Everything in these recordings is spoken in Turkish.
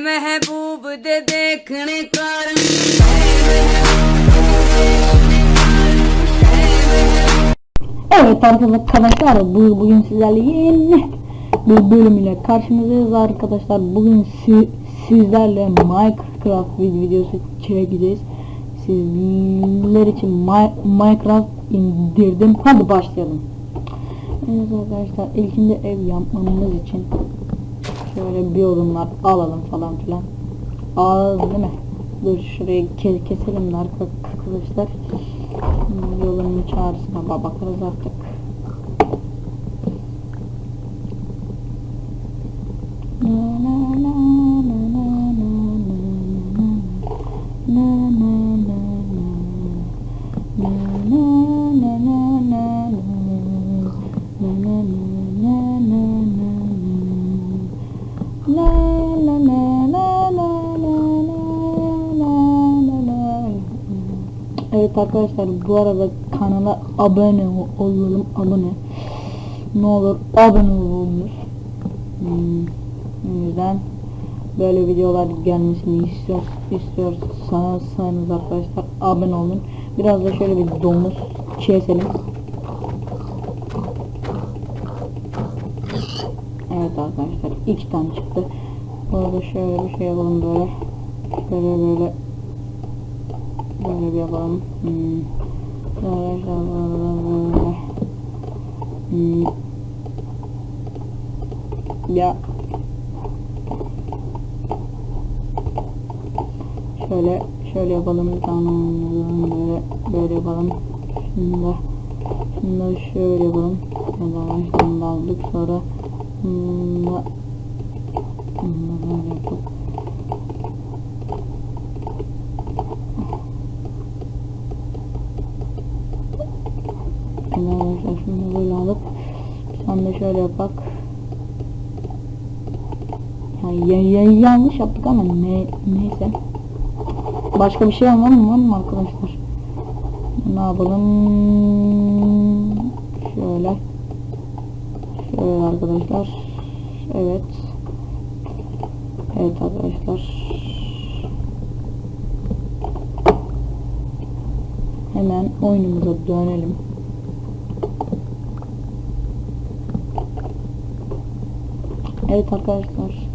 महबूब दे देखने कारण Evet arkadaşlar bu bugün sizlerle yeni bir bölümüyle karşınızdayız arkadaşlar. Bugün si sizlerle Minecraft videosu çekeceğiz. Sizler için My Minecraft indirdim. Hadi başlayalım. Evet arkadaşlar ilkinde ev yapmamız için şöyle bir yorumlar alalım falan filan. Ağız değil mi? Dur şurayı ke- keselim de arka- arkadaşlar. Yolun çağrısına ba- bakarız artık. Arkadaşlar bu arada kanala abone ol- olalım abone. Ne olur abone olunuz. Hmm, yüzden böyle videolar gelmesini istiyor istiyorsanız arkadaşlar abone olun. Biraz da şöyle bir domuz keselim. Evet arkadaşlar iki tane çıktı. Bu arada şöyle bir şey yapalım böyle. Şöyle böyle böyle bir yapalım. Hmm. Böyle böyle. Hmm. Ya şöyle şöyle yapalım tane böyle böyle yapalım. Şimdi şimdi şöyle yapalım. Şimdi arkadaşlar bunu aldık sonra bunu da böyle yapıp Şimdi arkadaşlar şunu böyle alıp sen de şöyle yapak. Ya, ya, ya- yanlış yaptık ama ne neyse. Başka bir şey mı var mı arkadaşlar? Ne yapalım? Şöyle. Şöyle arkadaşlar. Evet. Evet arkadaşlar. Hemen oyunumuza dönelim. Evet arkadaşlar.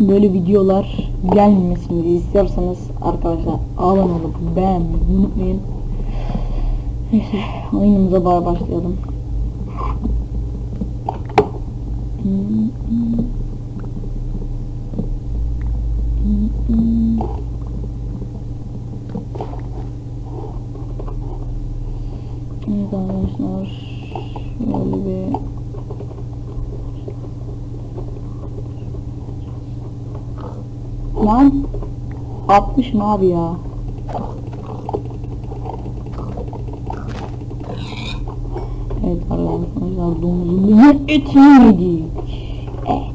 Böyle videolar gelmesini istiyorsanız arkadaşlar abone olup beğenmeyi unutmayın. Neyse oyunumuza ba- başlayalım. Evet arkadaşlar şöyle bir Lan 60 mı abi ya? Evet arkadaşlar domuzun etini yedik. Evet.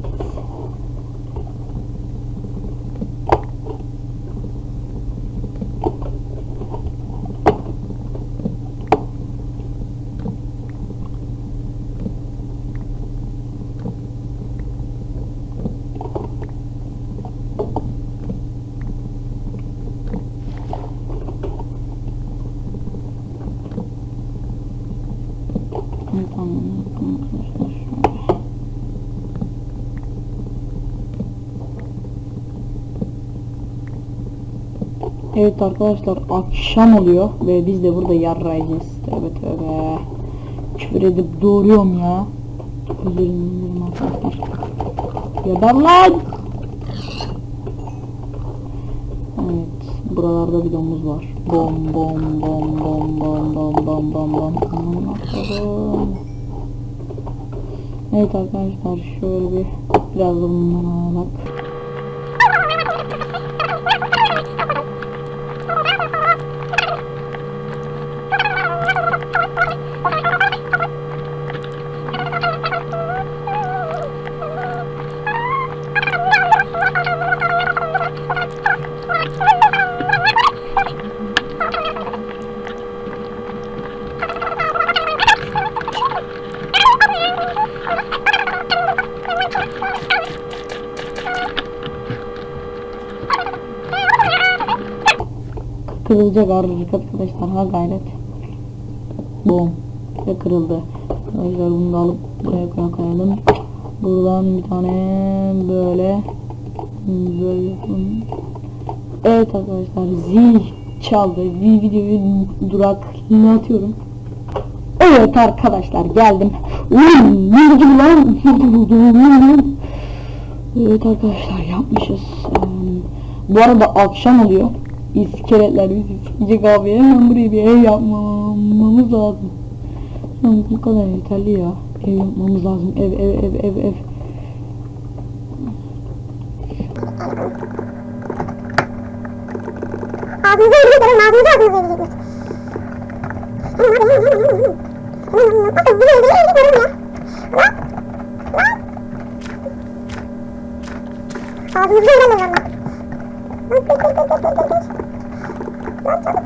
Evet anladım arkadaşlar şöyle. Evet arkadaşlar akşam oluyor ve biz de burada yarrayacağız. Tövbe tövbe. Küfür edip doğruyorum ya. Özür dilerim arkadaşlar. Geber lan! Evet, buralarda bir domuz var. Bom bom bom bom bom bom bom bom bom. Evet arkadaşlar şöyle bir biraz da bundan alarak. Kırılacak arkadaşlar ha gayret. Bom. Ve kırıldı. Arkadaşlar bunu da alıp buraya koy- koyalım. Buradan bir tane böyle böyle. Evet arkadaşlar zil çaldı. Vi- Videoyu duraklatıyorum. Evet arkadaşlar geldim. Evet arkadaşlar yapmışız. Bu arada akşam oluyor. İskeletler bizi sikecek abi. Hemen buraya bir ev yapmamız lazım. Lan bu kadar yeterli ya. Ev yapmamız lazım. Ev ev ev ev ev. Ağzınıza yedirecekler, ağzınıza ağzınıza yedirecekler. Bakın bu evde yedirecekler ya. Lan! Lan! Ağzınıza yedirecekler lan. Lan tek tek tek tek tek tek tek.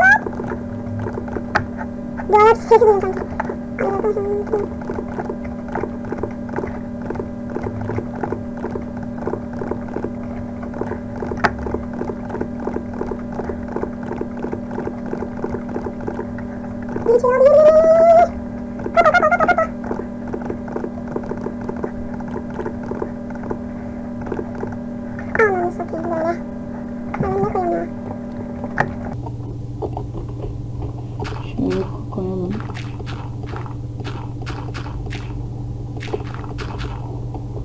Lan Şöyle koyalım.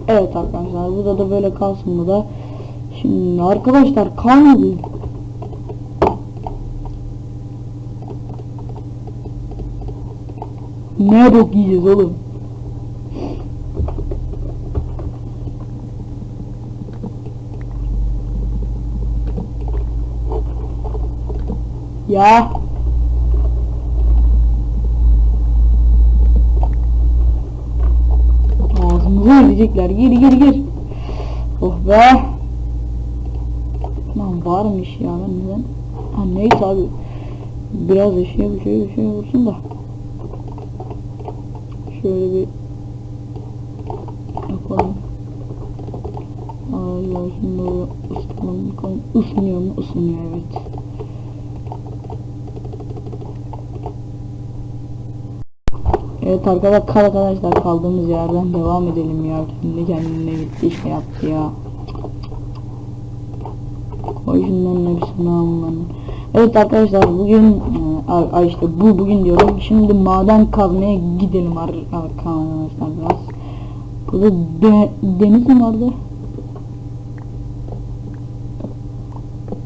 Evet arkadaşlar burada da böyle kalsın bu da. Şimdi arkadaşlar kalmadı. Ne bok yiyeceğiz oğlum? Ya Ağzımıza edecekler. Gir gir gir. Oh be. Lan varmış ya ben neden? Ha neyse abi. Biraz şey bir şey bir şey olsun da. Şöyle bir yapalım. Allah şimdi böyle ısıtalım. Bakalım ısınıyor mu? Isınıyor evet. Evet arkadaşlar arkadaşlar kaldığımız yerden devam edelim ya. Kendi kendine gitti şey yaptı ya. Koy şunların hepsini alman. Evet arkadaşlar bugün e, ay- işte bu bugün diyorum. Şimdi maden kazmaya gidelim ar- arkadaşlar biraz. Burada de- deniz mi vardı?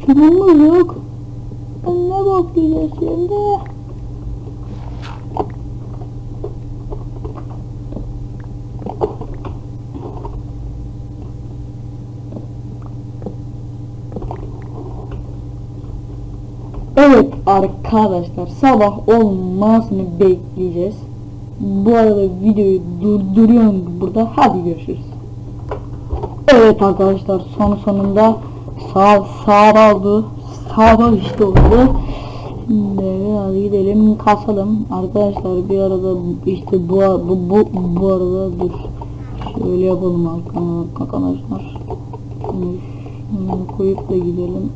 Çubuğumuz yok. Ne bakacağız şimdi? Evet arkadaşlar sabah olmasını bekleyeceğiz. Bu arada videoyu durduruyorum burada. Hadi görüşürüz. Evet arkadaşlar son sonunda sağ sağ oldu. Sağ işte oldu. Şimdi hadi gidelim kasalım. Arkadaşlar bir arada işte bu bu bu, bu arada dur. Şöyle yapalım arka- arkadaşlar. Şunu koyup da gidelim.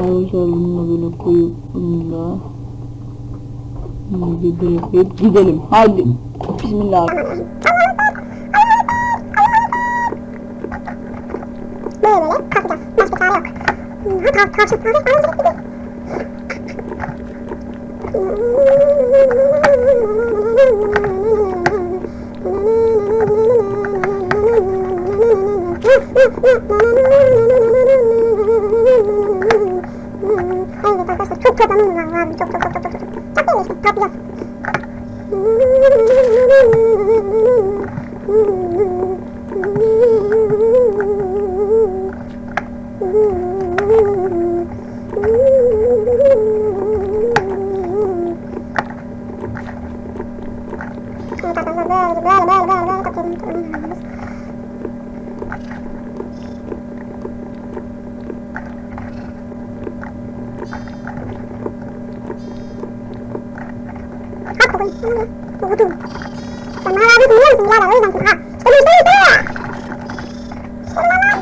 Arkadaşlar bunu böyle koyup bunu da bunu bir bırakıp gidelim. Haydi. Bismillah. Böyle kalkacağız. Başka çare yok. Tavşan tavşan tavşan Mm-hmm. 不住了，不住了。怎么了？为什么又怎么了？为什么啊？怎么又这样？怎么了？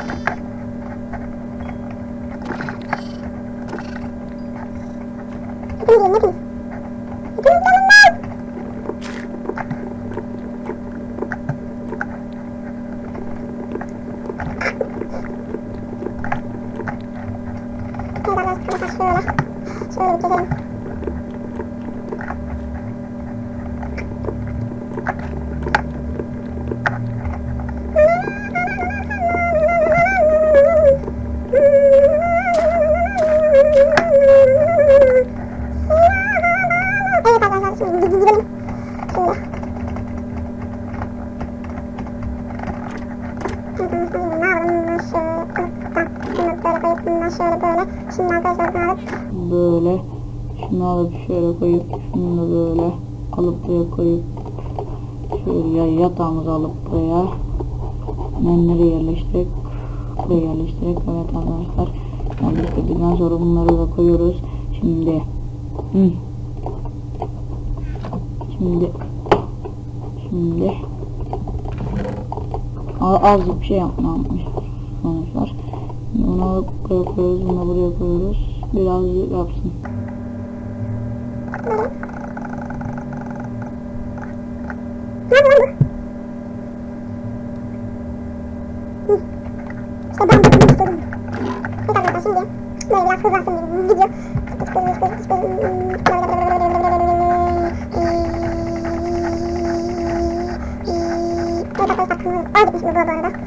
谢谢大家，看到他吃的了，谢谢谢。Şunu alıp şöyle koyup şunu da böyle alıp buraya koyup şöyle yatağımızı alıp buraya menleri yerleştirerek buraya yerleştirerek evet arkadaşlar yerleştirdikten sonra bunları da koyuyoruz. Şimdi hı. şimdi şimdi azıcık bir şey yapmamış sonuçlar. Bunu alıp buraya koyuyoruz, bunu buraya koyuyoruz. Birazcık yapsın. Ne yapalım? Hı. İşte ben de bunu istedim. Evet arkadaşlar şimdi böyle biraz hızlansın bir video. Evet arkadaşlar kızımız az gitmiş bu arada.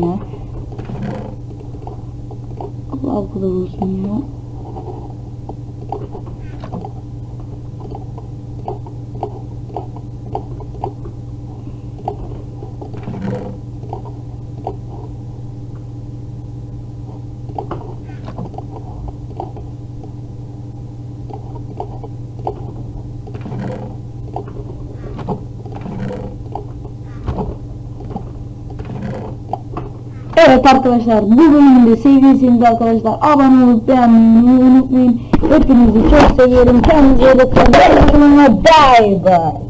Ya. Allah bu olsun ya. Evet arkadaşlar bu bölümde sevdiyseniz arkadaşlar abone olup beğenmeyi unutmayın. Hepinizi çok seviyorum. Kendinize iyi bakın. Bye bye.